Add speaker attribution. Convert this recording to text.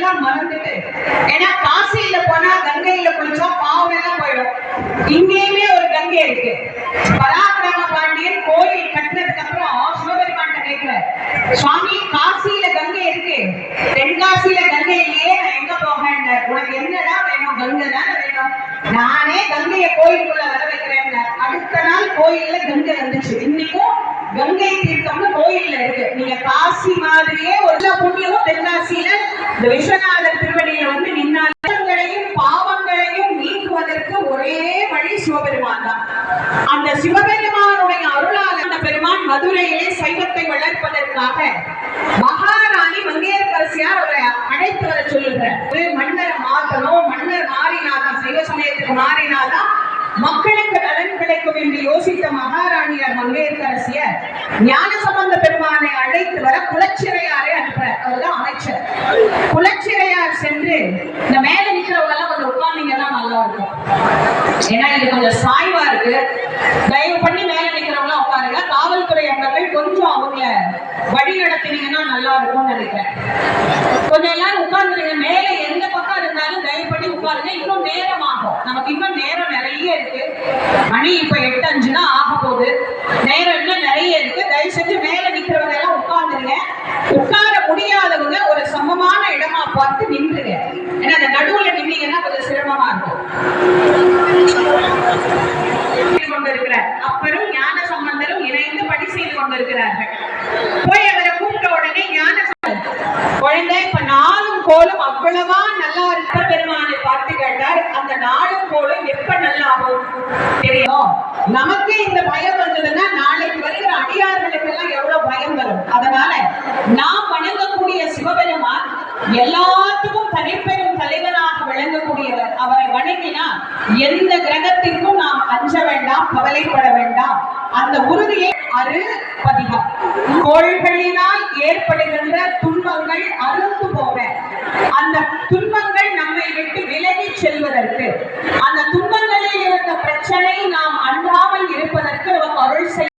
Speaker 1: எல்லாம் மறந்துட்டு. ஏன்னா காசியில போனா கங்கையில குளிச்சா பாவம் எல்லாம் போயிடும். இங்கேயுமே ஒரு கங்கை இருக்கு. பராக்கிரம பாண்டியன் கோயில் கட்டினதுக்கு அப்புறம் சிவபெருமான்ட்ட கேட்கிறார். சுவாமி காசியில கங்கை இருக்கு. தென்காசியில கங்கை இல்லையே நான் எங்க போகிறேன் உனக்கு என்னடா வேணும்? கங்கை தானே வேணும். நானே கங்கைய கோயிலுக்குள்ள வர வைக்கிறேன் அடுத்த நாள் கோயில்ல கங்கை வந்துச்சு. இன்னைக்கும் கங்கை தீர்த்தம்னு கோயில்ல இருக்கு. நீங்க காசி மாதிரியே ஒரு புண்ணியமும் தென்காசியில இந்த விஸ்வநாதர் திருவடியில வந்து நின்னாலையும் பாவங்களையும் நீக்குவதற்கு ஒரே வழி சிவபெருமான் தான். அந்த சிவபெருமானுடைய அருளால் அந்த பெருமான் மதுரையிலே சைவத்தை வளர்ப்பதற்காக மகாராணி மங்கையரசியார் அவரை அழைத்து வர சொல்லுகிறார். ஒரு மன்னரை மாற்றணும் மன்னர் மாறினாதான் சைவ சமயத்துக்கு மாறினாதான் மக்களுக்கு நலன் கிடைக்கும் என்று யோசித்த மகாராணியார் மங்கையரசியர் ஞான சம்பந்த பெருமானை அழைத்து வர குலச்சிறையாரை அனுப்புறார் அவர்தான் குலச்சிறையார் சென்று இந்த மேல நிக்கிறவங்க எல்லாம் கொஞ்சம் உட்கார்ந்தீங்கன்னா நல்லா இருக்கும் ஏன்னா இது கொஞ்சம் சாய்வா இருக்கு. தயவு பண்ணி மேல நிக்கிறவங்க உட்காருங்க. காவல்துறை அங்கங்கள் கொஞ்சம் அவங்கள வழி நடத்தினீங்கன்னா நல்லா இருக்கும்னு நினைக்கிறேன். கொஞ்சம் எல்லாரும் உட்கார்ந்துருங்க. மேல எந்த பக்கம் இருந்தாலும் தயவு பண்ணி உட்காருங்க. இன்னும் நேரம் ஆகும். நமக்கு இன்னும் நேரம் நிறைய இருக்கு. மணி இப்ப எட்டு அஞ்சுன்னா ஆக போகுது நேரம் இன்னும் நிறைய இருக்கு தயவு செஞ்சு மேல நிக்கிறவங்க எல்லாம் உட்கார்ந்துருங்க உட்கார முடியாதவங்க ஒரு சமமான பார்த்து நின்றுங்க. ஏன்னா அந்த நடுவுல நின்னீங்கன்னா கொஞ்சம் சிரமமா இருக்கும். கொண்டிருக்கிறார். அப்பரும் ஞான சம்பந்தரும் இணைந்து பணி செய்து கொண்டிருக்கிறார்கள். போய் அவரை கூப்பிட்ட உடனே ஞான குழந்தை இப்ப நாளும் கோலும் அவ்வளவா நல்லா இருக்க பெருமானை பார்த்து கேட்டார். அந்த நாளும் கோலும் எப்ப நல்லா ஆகும் தெரியும். நமக்கே இந்த பயம் வந்ததுன்னா நாளைக்கு வருகிற அடி எல்லாத்துக்கும் தனிப்பெரும் தலைவனாக விளங்கக்கூடியவர். அவரை வணங்கினால் எந்த கிரகத்திற்கும் நாம் அஞ்ச வேண்டாம் கவலைப்பட வேண்டாம். அந்த உறுதியை அரு பதிகம். கோள்களினால் ஏற்படுகின்ற துன்பங்கள் அறுத்து போக. அந்த துன்பங்கள் நம்மை விட்டு விலகி செல்வதற்கு. அந்த துன்பங்களில் இருந்த பிரச்சனை நாம் அன்றாமல் இருப்பதற்கு நமக்கு அருள் செய்ய